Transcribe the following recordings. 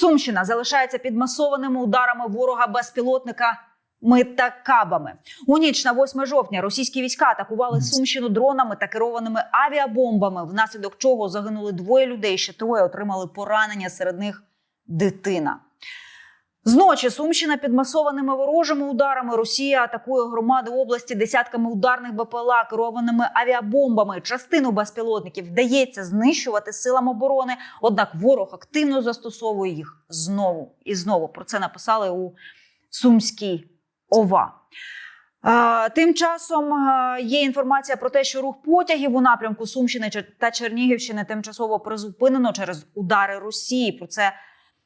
Сумщина залишається під масованими ударами ворога безпілотника. Ми та кабами у ніч на 8 жовтня російські війська атакували Сумщину дронами та керованими авіабомбами, внаслідок чого загинули двоє людей. Ще троє отримали поранення. Серед них дитина. Зночі Сумщина під масованими ворожими ударами Росія атакує громади області десятками ударних БПЛА, керованими авіабомбами. Частину безпілотників вдається знищувати силам оборони. Однак ворог активно застосовує їх знову і знову. Про це написали у Сумській ОВА. Тим часом є інформація про те, що рух потягів у напрямку Сумщини та Чернігівщини тимчасово призупинено через удари Росії. Про це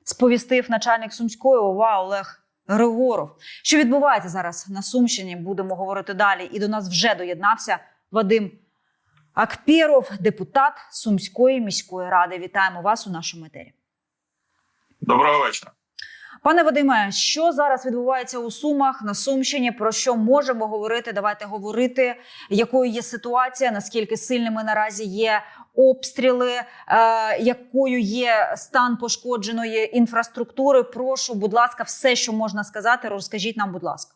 сповістив начальник Сумської ОВА Олег Григоров. Що відбувається зараз на Сумщині? Будемо говорити далі. І до нас вже доєднався Вадим Акпіров, депутат Сумської міської ради. Вітаємо вас у нашому етері. Доброго вечора. Пане Вадиме, що зараз відбувається у Сумах на Сумщині? Про що можемо говорити? Давайте говорити, якою є ситуація, наскільки сильними наразі є обстріли, е, якою є стан пошкодженої інфраструктури. Прошу, будь ласка, все, що можна сказати, розкажіть нам, будь ласка.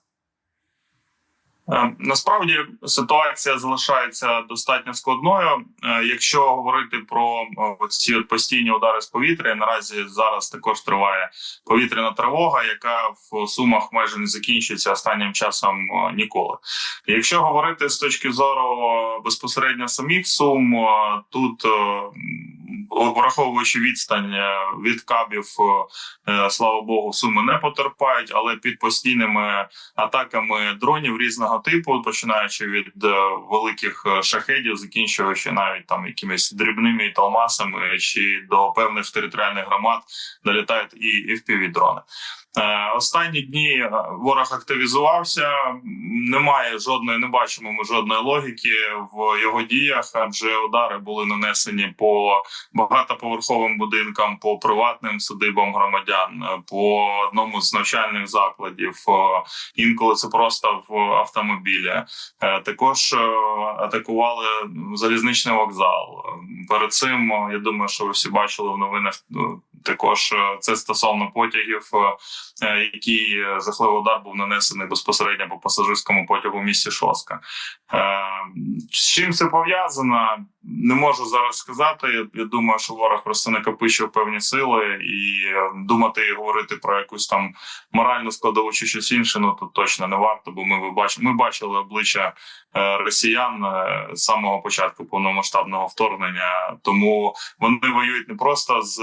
Е, Насправді ситуація залишається достатньо складною. Е, Якщо говорити про е, ці постійні удари з повітря, наразі зараз також триває повітряна тривога, яка в сумах майже не закінчується останнім часом ніколи. Якщо говорити з точки зору безпосередньо самих сум, тут враховуючи відстань від кабів, слава Богу, суми не потерпають, але під постійними атаками дронів різного типу, починаючи від е, великих е, шахедів, закінчуючи навіть там якимись дрібними талмасами чи до певних територіальних громад долітають і fpv дрони. Е, Останні дні е, ворог активізувався. Немає жодної, не бачимо ми жодної логіки в його діях, адже удари були нанесені по багатоповерховим будинкам, по приватним садибам громадян, е, по одному з навчальних закладів. Інколи це просто в автомобілі. Також атакували залізничний вокзал. Перед цим я думаю, що ви всі бачили в новинах. Також е, це стосовно потягів, е, е, е, жахливий удар був нанесений безпосередньо по пасажирському потягу в місті Шоска. З чим це пов'язано? Не можу зараз сказати. Я, думаю, що ворог просто накопичив певні сили і думати і говорити про якусь там моральну складову чи щось інше. Ну тут точно не варто, бо ми бачили, ми бачили обличчя росіян з самого початку повномасштабного вторгнення. Тому вони воюють не просто з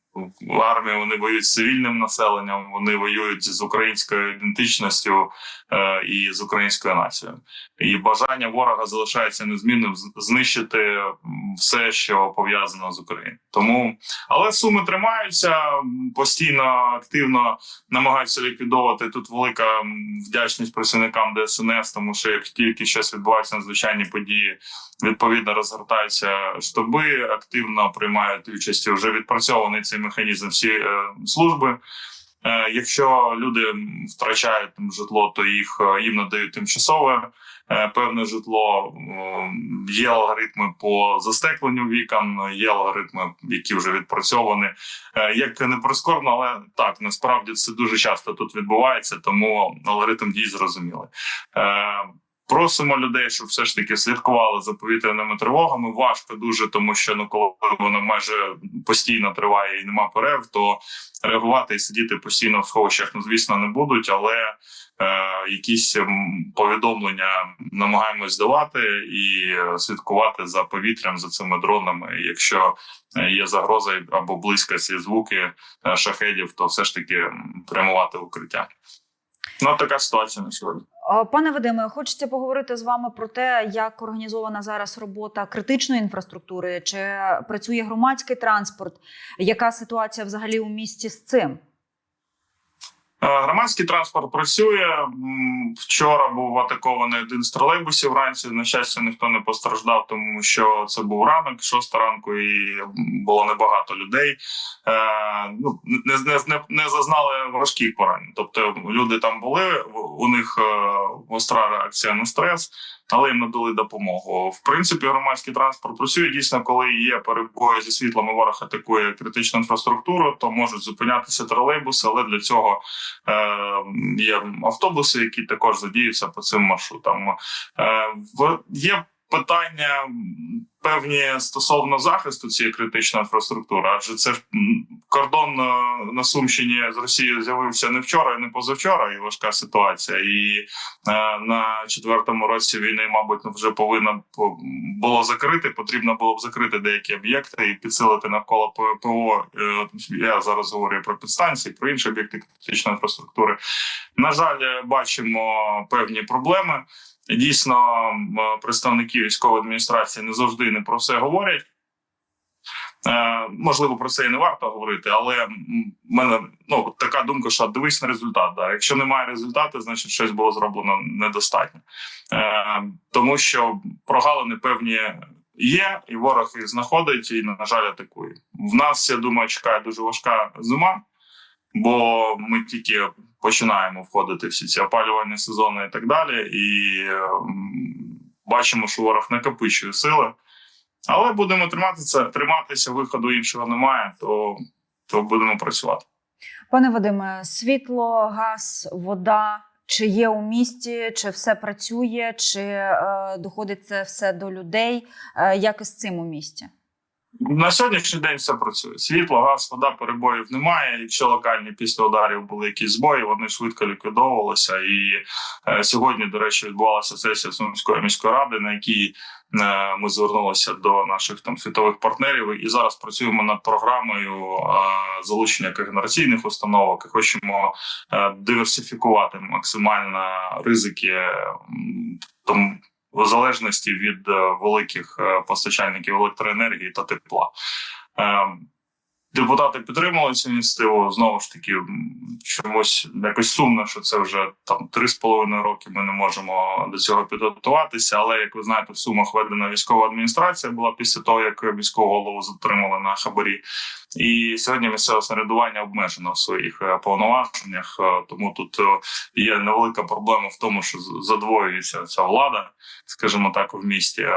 е, армією, вони воюють з цивільним населенням, вони воюють з українською ідентичністю е, і з українською нацією. І бажання ворога залишається незмінним знищити все, що пов'язано з Україною. Тому, але суми тримаються постійно активно намагаються ліквідовувати тут велика вдячність працівникам ДСНС, тому що як тільки щось відбувається надзвичайні події, відповідно розгортаються штаби, активно приймають участь. Вже відпрацьований цей механізм всі е, служби. Е, Якщо люди втрачають там житло, то їх е, їм надають тимчасове е, певне житло. М, Є алгоритми по застекленню вікон, є алгоритми, які вже відпрацьовані. Е, Як не прискорбно, але так насправді це дуже часто тут відбувається, тому алгоритм дій зрозумілий. Е, Просимо людей, щоб все ж таки слідкували за повітряними тривогами. Важко дуже, тому що ну коли воно майже постійно триває і нема перерв, то реагувати і сидіти постійно в сховищах, ну звісно, не будуть, але е, якісь повідомлення намагаємось давати і слідкувати за повітрям за цими дронами. Якщо е, є загроза або близько ці звуки е, шахедів, то все ж таки прямувати укриття. Ну така ситуація на сьогодні. Е, Пане Вадиме, хочеться поговорити з вами про те, як організована зараз робота критичної інфраструктури, чи працює громадський транспорт, яка ситуація взагалі у місті з цим? Е, Громадський транспорт працює. Вчора був атакований один з тролейбусів вранці. На щастя, ніхто не постраждав, тому що це був ранок, шоста ранку, і було небагато людей. Е, ну, не, не, не, зазнали важких поранень. Тобто люди там були, у них е, гостра реакція на стрес. Але їм надали допомогу. В принципі, громадський транспорт працює дійсно, коли є перебої зі світлом і ворог атакує критичну інфраструктуру, то можуть зупинятися тролейбуси, але для цього е, є автобуси, які також задіються по цим маршрутам. Е, є питання певні стосовно захисту цієї критичної інфраструктури, адже це ж кордон на Сумщині з Росією з'явився не вчора, і не позавчора, і важка ситуація. І е, на четвертому році війни, мабуть, вже повинно б було закрити. Потрібно було б закрити деякі об'єкти і підсилити навколо П- ПО. Е, Я зараз говорю про підстанції, про інші об'єкти критичної інфраструктури. На жаль, е, бачимо певні проблеми. Дійсно, представники військової адміністрації не завжди не про все говорять. Е, можливо, про це і не варто говорити, але в мене ну така думка, що дивись на результат. Да. Якщо немає результату, значить щось було зроблено недостатньо. Е, тому що прогалини певні є, і ворог їх знаходить і, на жаль, атакує. В нас, я думаю, чекає дуже важка зима, бо ми тільки починаємо входити всі ці опалювальні сезони і так далі. І е, бачимо, що ворог накопичує сили. Але будемо триматися, триматися, виходу іншого немає, то, то будемо працювати. Пане Вадиме, світло, газ, вода. Чи є у місті, чи все працює, чи е, доходить це все до людей? Е, як із цим у місті? На сьогоднішній день все працює. Світло, газ, вода, перебоїв немає. Якщо локальні після ударів були якісь збої, вони швидко ліквідовувалися. І е, сьогодні, до речі, відбувалася сесія Сумської міської ради, на якій е, ми звернулися до наших там світових партнерів. І зараз працюємо над програмою е, залучення когенераційних установок і хочемо е, диверсифікувати максимально ризики. м, Тому в залежності від е, великих е, постачальників електроенергії та тепла. Депутати підтримали цю ініціативу. Знову ж таки, чомусь якось сумно, що це вже там три з половиною роки. Ми не можемо до цього підготуватися. Але як ви знаєте, в сумах введена військова адміністрація була після того, як військового голову затримали на хабарі. І сьогодні місцеве самоврядування обмежено в своїх е, повноваженнях. Е, Тому тут е, є невелика проблема в тому, що задвоюється ця влада, скажімо так, в місті.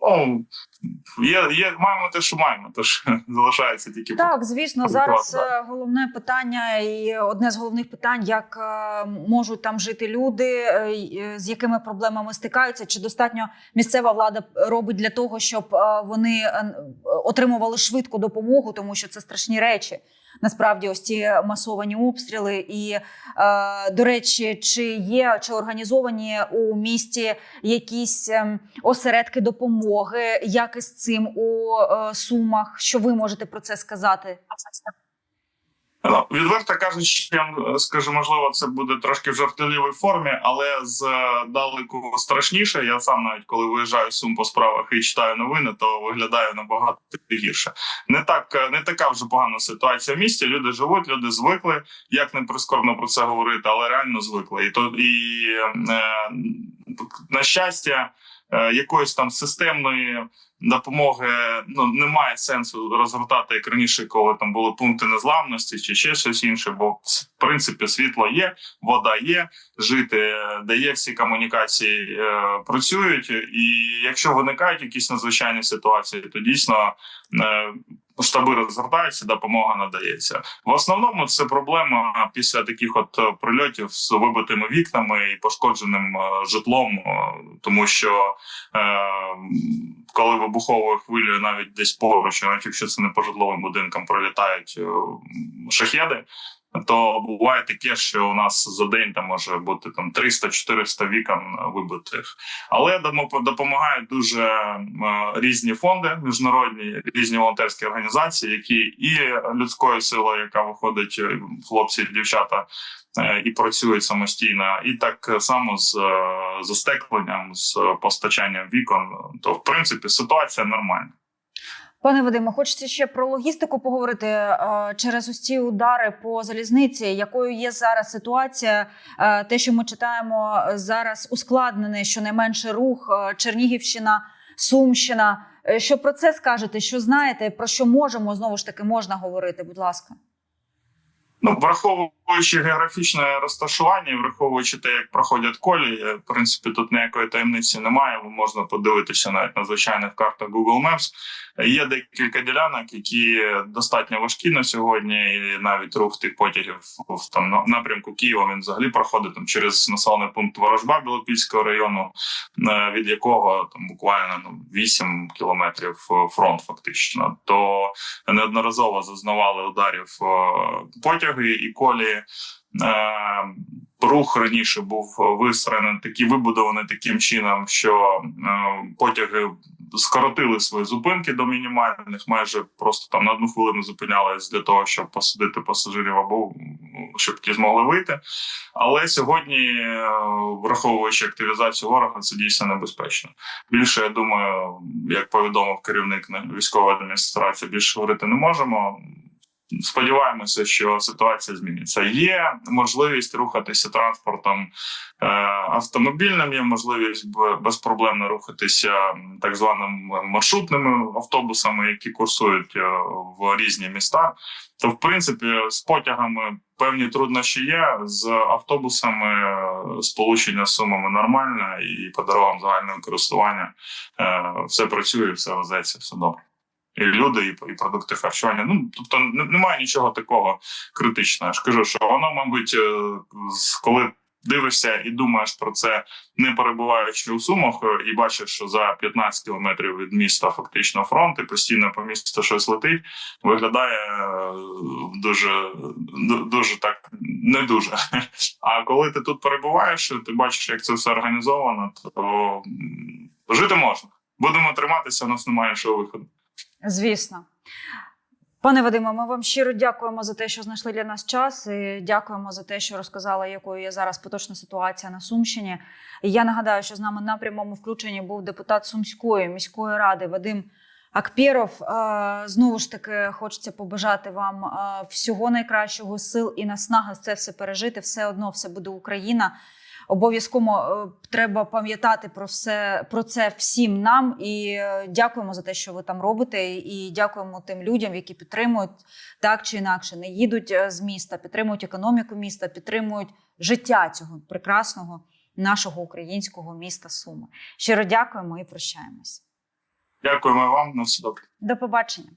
Ну є, є маємо те, що маємо, тож залишається тільки Так, звісно, зараз е, головне питання і одне з головних питань, як е, можуть там жити люди, е, з якими проблемами стикаються, чи достатньо місцева влада робить для того, щоб вони отримували швидку допомогу, тому що це страшні речі. Насправді, ось ці масовані обстріли, і е, до речі, чи є чи організовані у місті якісь ем, осередки допомоги, як із цим у е, сумах? Що ви можете про це сказати? Ну, відверто кажучи, я скажу, можливо, це буде трошки в жартівливій формі, але з е, далеку страшніше. Я сам навіть коли виїжджаю з сум по справах і читаю новини, то виглядає набагато гірше. Не так е, не така вже погана ситуація в місті. Люди живуть, люди звикли. Як не прискорбно про це говорити, але реально звикли. І то і е, на щастя, якоїсь там системної допомоги ну немає сенсу розгортати як раніше, коли там були пункти незламності чи ще щось інше. Бо в принципі світло є, вода є, жити е, дає всі комунікації е, працюють. І якщо виникають якісь надзвичайні ситуації, то дійсно. Е, Штаби розгортаються, допомога надається. В основному це проблема після таких от е, прильотів з вибитими вікнами і пошкодженим е, житлом, е, тому що е, коли вибуховою хвилею навіть десь поруч, навіть якщо це не по житловим будинкам, пролітають шахеди. То буває таке, що у нас за день там може бути там 300-400 вікон вибитих, але допомагають дуже е, різні фонди, міжнародні різні волонтерські організації, які і людською силою, яка виходить е, хлопці, дівчата е, і працюють самостійно, і так само з застекленням, з постачанням вікон. То в принципі ситуація нормальна. Пане Вадиме, хочеться ще про логістику поговорити Е, через ось ці удари по залізниці. Якою є зараз ситуація? Е, Те, що ми читаємо е, зараз, ускладнений щонайменше рух Чернігівщина, Сумщина. Що про це скажете? Що знаєте? Про що можемо знову ж таки можна говорити? Будь ласка. Ну, враховуючи Враховуючи географічне розташування, враховуючи те, як проходять колії, в принципі, тут ніякої таємниці немає. Можна подивитися навіть на звичайних картах Google Maps. Є декілька ділянок, які достатньо важкі на сьогодні, і навіть рух тих потягів в там напрямку Києва він взагалі проходить там через населений пункт Ворожба Білопільського району, е, від якого там буквально ну 8 кілометрів е, фронт, фактично. То неодноразово зазнавали ударів е, потяги і колії. Е, Рух раніше був вистроєний такий вибудований таким чином, що е, потяги скоротили свої зупинки до мінімальних, майже просто там на одну хвилину зупинялись для того, щоб посадити пасажирів або щоб ті змогли вийти. Але сьогодні, е, враховуючи активізацію ворога, це дійсно небезпечно. Більше я думаю, як повідомив керівник військової адміністрації, більше говорити не можемо. Сподіваємося, що ситуація зміниться. Є можливість рухатися транспортом е, автомобільним, є можливість безпроблемно рухатися так званими маршрутними автобусами, які курсують е, в різні міста. То, в принципі, з потягами певні труднощі є. З автобусами е, сполучення з сумами нормальне, і по дорогам загального користування все працює, все везеться, все добре. І люди, і, і продукти харчування. Ну тобто немає нічого такого критичного. Я ж кажу, що воно, мабуть, е, коли дивишся і думаєш про це, не перебуваючи у сумах, е, і бачиш, що за 15 кілометрів від міста фактично фронт, і постійно по місту щось летить, виглядає е, дуже дуже так не дуже. А коли ти тут перебуваєш, ти бачиш, як це все організовано, то жити можна. Будемо триматися, у нас немає іншого виходу. Звісно. Пане Вадиме, ми вам щиро дякуємо за те, що знайшли для нас час. І дякуємо за те, що розказали, якою є зараз поточна ситуація на Сумщині. І я нагадаю, що з нами на прямому включенні був депутат Сумської міської ради Вадим Акпєров. Е, Знову ж таки, хочеться побажати вам всього найкращого сил і наснаги це все пережити. Все одно все буде Україна. Обов'язково е, треба пам'ятати про все про це всім нам. І е, дякуємо за те, що ви там робите. І дякуємо тим людям, які підтримують так чи інакше, не їдуть е, з міста, підтримують економіку міста, підтримують життя цього прекрасного нашого українського міста Суми. Щиро дякуємо і прощаємось. Дякуємо вам на все добре. До побачення.